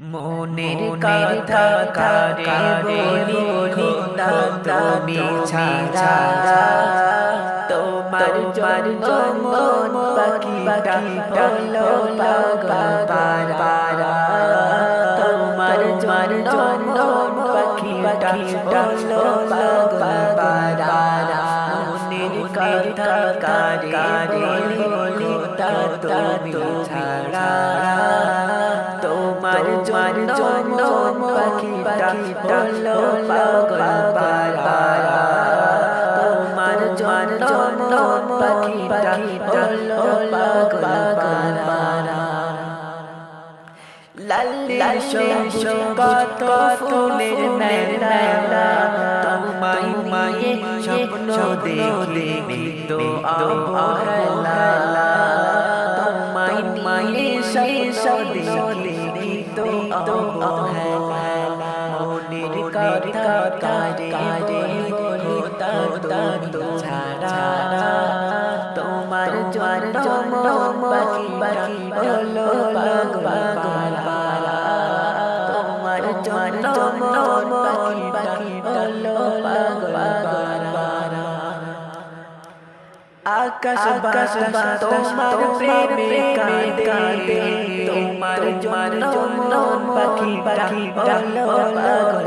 মনের কথা কারে বলি খোদা তুমি ছাড়া। তোমার জন্য মন পাখিটা হলো পাগল পারা তোমার জন্য মন পাখিটা হলো পাগল। পারা মনের কথা কারে বলি খোদা তুমি ছাড়া। তোমার জন্য পাখি পাখি হলো পাগল পারা তোমার জন্য পাখি পাখি হলো পাগল পারা লাল সবুজ কত ফুলের মেলা তোমায় মায়ে স্বপ্ন দেখি তো অবহেলা। তোমায় মায়ে স্বপ্ন দেখি অবহেলা মনের কথা কারে বলি তা তো ছাড়া তোমার জন্য পাখি পাখি হলো পাগল পারা তোমার জন্য পাখি পাখি হলো পাগল পারা আকাশ বাতাস তোমার প্রেমে কাঁদে তোমার জন্য পাখি পাখি হলো পাগল।